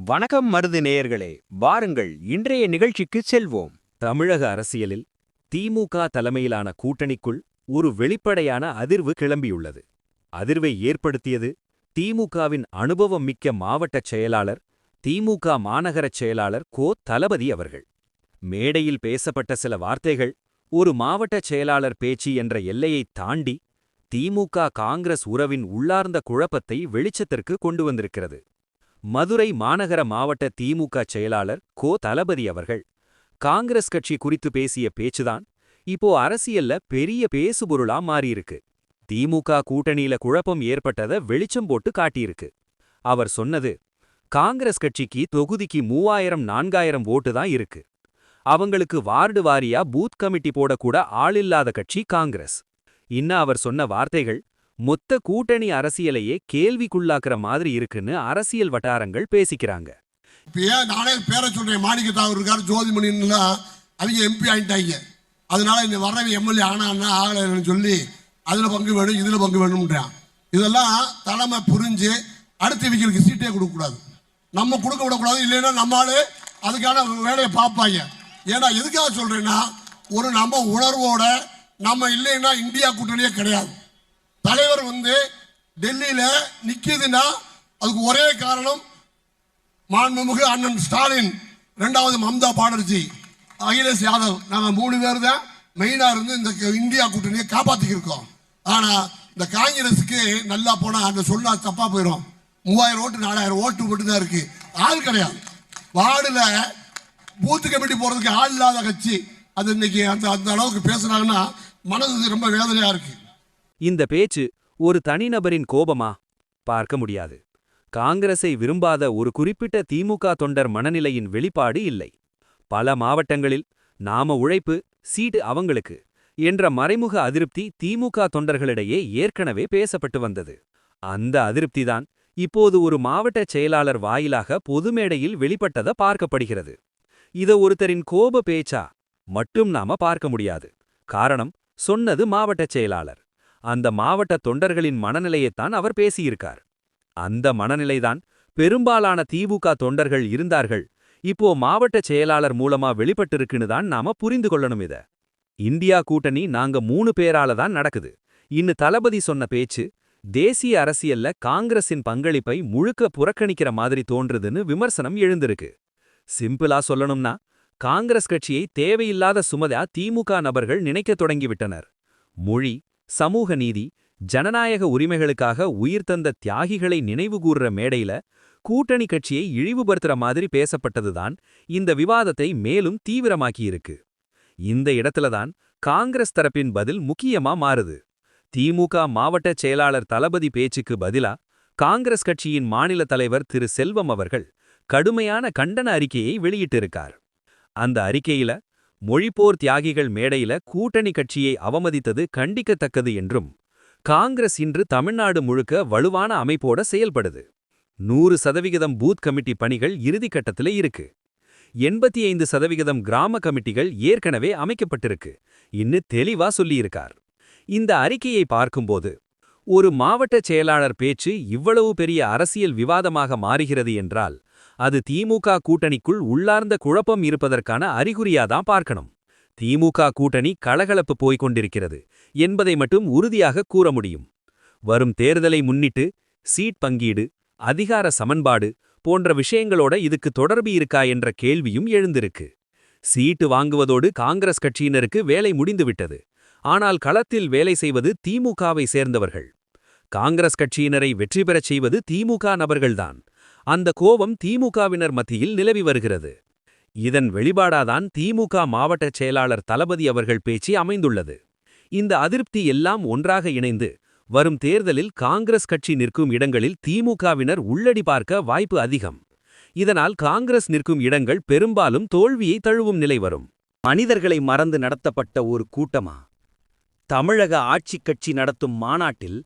வணக்கம் மருது நேயர்களே. வாருங்கள் இன்றைய நிகழ்ச்சிக்கு செல்வோம். தமிழக அரசியலில் திமுக தலைமையிலான கூட்டணிக்குள் ஒரு வெளிப்படையான அதிர்வு கிளம்பியுள்ளது. அதிர்வை ஏற்படுத்தியது திமுகவின் அனுபவம் மிக்க மாவட்டச் செயலாளர் திமுக மாநகரச் செயலாளர் கோ. தளபதி அவர்கள். மேடையில் பேசப்பட்ட சில வார்த்தைகள் ஒரு மாவட்டச் செயலாளர் பேச்சு என்ற எல்லையைத் தாண்டி திமுக காங்கிரஸ் உறவின் உள்ளார்ந்த குழப்பத்தை வெளிச்சத்திற்கு கொண்டு வந்திருக்கிறது. மதுரை மாநகர மாவட்ட திமுக செயலாளர் கோ. தளபதி அவர்கள். காங்கிரஸ் கட்சி குறித்து பேசிய பேச்சுதான் இப்போ அரசியல்ல பெரிய பேசுபொருளா மாறியிருக்கு. திமுக கூட்டணியில குழப்பம் ஏற்பட்டத வெளிச்சம் போட்டு காட்டியிருக்கு. அவர் சொன்னது காங்கிரஸ் கட்சிக்கு தொகுதிக்கு மூவாயிரம் நான்காயிரம் ஓட்டு தான் இருக்கு. அவங்களுக்கு வார்டு வாரியா பூத் கமிட்டி போடக்கூட ஆளில்லாத கட்சி காங்கிரஸ். இன்ன அவர் சொன்ன வார்த்தைகள் மொத்த கூட்டணி அரசியலையே கேள்விக்குள்ளாக்குற மாதிரி இருக்குன்னு அரசியல் வட்டாரங்கள் பேசிக்கிறாங்க. இப்போ ஏன் நானே பேரை சொல்றேன் மாணிக்க இருக்காரு அவங்க எம்பி ஆயிட்டாங்க. அதனால இந்த வர்றவங்க எம்எல்ஏ ஆனா ஆகலைன்னு சொல்லி அதில் பங்கு வேணும் இதில் பங்கு வேணும்ன்றான். இதெல்லாம் தலைமை புரிஞ்சு அடுத்த இவங்களுக்கு சீட்டே கொடுக்கக்கூடாது நம்ம கொடுக்க விடக்கூடாது இல்லைன்னா நம்மளாலே அதுக்கான வேலையை பார்ப்பாங்க. ஏன்னா எதுக்காக சொல்றேன்னா ஒரு நம்ம உணர்வோட நம்ம இல்லைன்னா இந்தியா கூட்டணியே கிடையாது. தலைவர் வந்து டெல்லியில நிக்கிதுன்னா அதுக்கு ஒரே காரணம் மாண்புமிகு அண்ணன் ஸ்டாலின் ரெண்டாவது மம்தா பானர்ஜி. அகிலேஷ் யாதவ். நாங்கள் மூணு பேர் தான் மெயினாக இருந்து இந்த க- இந்தியா கூட்டணியை காப்பாற்றிக்கிருக்கோம் ஆனால் இந்த காங்கிரஸுக்கு நல்லா போனால் அந்த சொன்னா தப்பா போயிடும் மூவாயிரம் ஓட்டு நாலாயிரம் ஓட்டு மட்டும் தான் இருக்கு. ஆள் கிடையாது. வார்டில் பூத்து கமிட்டி போகிறதுக்கு ஆள் இல்லாத கட்சி. அது இன்னைக்கு அந்த அந்த அளவுக்கு பேசுனாங்கன்னா மனது ரொம்ப வேதனையாக இருக்கு. இந்த பேச்சு ஒரு தனிநபரின் கோபமா? பார்க்க முடியாது. காங்கிரஸை விரும்பாத ஒரு குறிப்பிட்ட திமுக தொண்டர் மனநிலையின் வெளிப்பாடு இல்லை. பல மாவட்டங்களில் நாம உழைப்பு சீட்டு அவங்களுக்கு என்ற மறைமுக அதிருப்தி திமுக தொண்டர்களிடையே ஏற்கனவே பேசப்பட்டு வந்தது. அந்த அதிருப்திதான் இப்போது ஒரு மாவட்ட செயலாளர் வாயிலாக பொதுமேடையில் வெளிப்பட்டத பார்க்கப்படுகிறது. இத ஒருத்தரின் கோப பேச்சா மட்டும் நாம பார்க்க முடியாது. காரணம் சொன்னது மாவட்ட செயலாளர். அந்த மாவட்ட தொண்டர்களின் மனநிலையைத்தான் அவர் பேசியிருக்கார். அந்த மனநிலைதான் பெரும்பாலான திமுக தொண்டர்கள் இருந்தார்கள். இப்போ மாவட்ட செயலாளர் மூலமா வெளிப்பட்டிருக்குன்னு தான் நாம புரிந்து கொள்ளணும் இத. இந்தியா கூட்டணி நாங்க மூணு பேரால தான் நடக்குது. இன்னு தளபதி சொன்ன பேச்சு தேசிய அரசியல்ல காங்கிரஸின் பங்களிப்பை முழுக்க புறக்கணிக்கிற மாதிரி தோன்றுதுன்னு விமர்சனம் எழுந்திருக்கு. சிம்பிளா சொல்லணும்னா காங்கிரஸ் கட்சியை தேவையில்லாத சுமதா திமுக நபர்கள் நினைக்கத் தொடங்கிவிட்டனர் மொழி சமூக நீதி ஜனநாயக உரிமைகளுக்காக உயிர் தந்த தியாகிகளை நினைவுகூர்ற மேடையில கூட்டணி கட்சியை இழிவுபடுத்துற மாதிரி பேசப்பட்டதுதான் இந்த விவாதத்தை மேலும் தீவிரமாக்கியிருக்கு. இந்த இடத்துலதான் காங்கிரஸ் தரப்பின் பதில் முக்கியமா மாறுது. திமுக மாவட்ட செயலாளர் தளபதி பேச்சுக்கு பதிலா காங்கிரஸ் கட்சியின் மாநில தலைவர் திரு செல்வம் அவர்கள் கடுமையான கண்டன அறிக்கையை வெளியிட்டிருக்கார். அந்த அறிக்கையில மொழிப்போர் தியாகிகள் மேடையில கூட்டணி கட்சியை அவமதித்தது கண்டிக்கத்தக்கது என்றும் காங்கிரஸ் இன்று தமிழ்நாடு முழுக்க வலுவான அமைப்போட செயல்படுது. நூறு சதவிகிதம் பூத் கமிட்டி பணிகள் இறுதிக்கட்டத்தில் இருக்கு. எண்பத்தி ஐந்து சதவிகிதம் கிராம கமிட்டிகள் ஏற்கனவே அமைக்கப்பட்டிருக்கு இன்னு தெளிவா சொல்லியிருக்கார். இந்த அறிக்கையை பார்க்கும்போது ஒரு மாவட்ட செயலாளர் பேச்சு இவ்வளவு பெரிய அரசியல் விவாதமாக மாறுகிறது என்றால் அது திமுக கூட்டணிக்குள் உள்ளார்ந்த குழப்பம் இருப்பதற்கான அறிகுறியாதான் பார்க்கணும். திமுக கூட்டணி கலகலப்பு போய்க் கொண்டிருக்கிறது என்பதை மட்டும் உறுதியாக கூற முடியும். வரும் தேர்தலை முன்னிட்டு சீட் பங்கீடு அதிகார சமன்பாடு போன்ற விஷயங்களோட இதுக்கு தொடர்பு இருக்கா என்ற கேள்வியும் எழுந்திருக்கு. சீட்டு வாங்குவதோடு காங்கிரஸ் கட்சியினருக்கு வேலை முடிந்துவிட்டது. ஆனால் களத்தில் வேலை செய்வது திமுகவை சேர்ந்தவர்கள். காங்கிரஸ் கட்சியினரை வெற்றி பெறச் செய்வது திமுக நபர்கள்தான். அந்த கோபம் திமுகவினர் மத்தியில் நிலவி வருகிறது. இதன் வெளிப்பாடாதான் திமுக மாவட்ட செயலாளர் தளபதி அவர்கள் பேச்சு அமைந்துள்ளது. இந்த அதிருப்தி எல்லாம் ஒன்றாக இணைந்து வரும் தேர்தலில் காங்கிரஸ் கட்சி நிற்கும் இடங்களில் திமுகவினர் உள்ளடி பார்க்க வாய்ப்பு அதிகம். இதனால் காங்கிரஸ் நிற்கும் இடங்கள் பெரும்பாலும் தோல்வியை தழுவும் நிலை வரும். மனிதர்களை மறந்து நடத்தப்பட்ட ஒரு கூட்டமா? தமிழக ஆட்சிக் கட்சி நடத்தும் மாநாட்டில்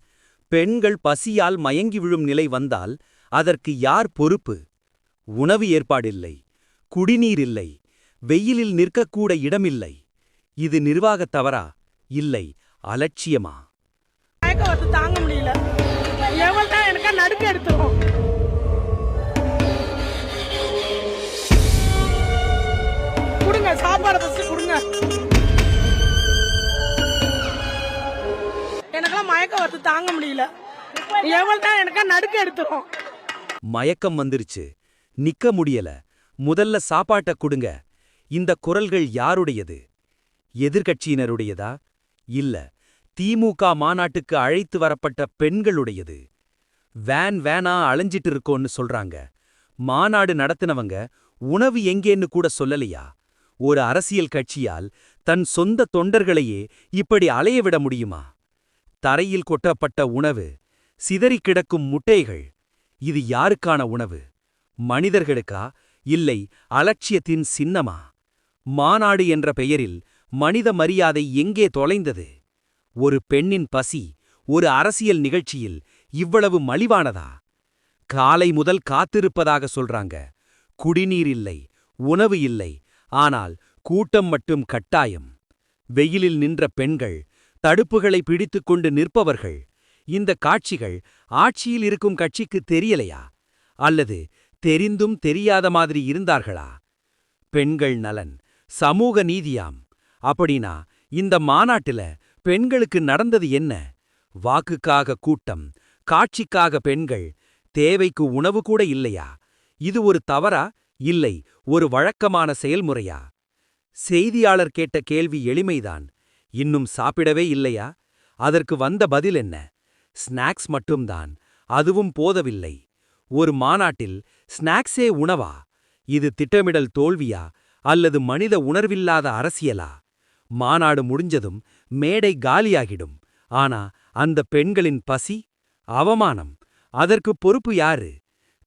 பெண்கள் பசியால் மயங்கி விழும் நிலை வந்தால் அதற்கு யார் பொறுப்பு? உணவு ஏற்பாடில்லை. குடிநீர் இல்லை. வெயிலில் நிற்கக்கூட இடமில்லை. இது நிர்வாகத் தவறா? இல்லை. அலட்சியமா? தாங்க முடியல. எனக்கு நடுக்க எடுத்துரும் கொடுங்க சாப்பாடு ஃபஸ்ட்டு கொடுங்க. எனக்கெல்லாம் மயக்க வருது தாங்க முடியல. எவ்வளோ தான் எனக்கா நடுக்க எடுத்துரும் மயக்கம் வந்துருச்சு. நிக்க முடியல. முதல்ல சாப்பாட்ட கொடுங்க. இந்த குரல்கள் யாருடையது? எதிர்கட்சியினருடையதா இல்ல. திமுக மாநாட்டுக்கு அழைத்து வரப்பட்ட பெண்களுடையது. வேன் வேனா அலைஞ்சிட்டு இருக்கோன்னு சொல்றாங்க. மாநாடு நடத்தினவங்க உணவு எங்கேன்னு கூட சொல்லலையா? ஒரு அரசியல் கட்சியால் தன் சொந்த தொண்டர்களையே இப்படி அலைய விட முடியுமா? தரையில் கொட்டப்பட்ட உணவு சிதறிக் கிடக்கும் முட்டைகள் இது யாருக்கான உணவு? மனிதர்களுக்கா? இல்லை அலட்சியத்தின் சின்னமா? மாநாடு என்ற பெயரில் மனித மரியாதை எங்கே தொலைந்தது? ஒரு பெண்ணின் பசி ஒரு அரசியல் நிகழ்ச்சியில் இவ்வளவு மலிவானதா? காலை முதல் காத்திருப்பதாக சொல்றாங்க. குடிநீர் இல்லை உணவு இல்லை ஆனால் கூட்டம் மட்டும் கட்டாயம். வெயிலில் நின்ற பெண்கள் தடுப்புகளை பிடித்துக்கொண்டு நிற்பவர்கள். இந்த காட்சிகள் ஆட்சியில் இருக்கும் கட்சிக்கு தெரியலையா? அல்லது தெரிந்தும் தெரியாத மாதிரி இருந்தார்களா? பெண்கள் நலன் சமூக நீதியாம். அப்படின்னா இந்த மாநாட்டுல பெண்களுக்கு நடந்தது என்ன? வாக்குக்காக கூட்டம் காட்சிக்காக பெண்கள் தேவைக்கு உணவு கூட இல்லையா? இது ஒரு தவறா? இல்லை ஒரு வழக்கமான செயல்முறையா? செய்தியாளர் கேட்ட கேள்வி எளிமைதான். இன்னும் சாப்பிடவே இல்லையா? அதற்கு வந்த பதில் என்ன? ஸ்நாக்ஸ் மட்டும்தான். அதுவும் போதவில்லை. ஒரு மாநாட்டில் ஸ்நாக்ஸே உணவா? இது திட்டமிடல் தோல்வியா? அல்லது மனித உணர்வில்லாத அரசியலா? மாநாடு முடிஞ்சதும் மேடை காலியாகிடும். ஆனா அந்த பெண்களின் பசி? அவமானம். அதற்கு பொறுப்பு யாரு?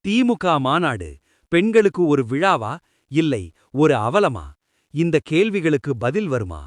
திமுக மாநாடு பெண்களுக்கு ஒரு விழாவா? இல்லை ஒரு அவலமா? இந்த கேள்விகளுக்கு பதில் வருமா?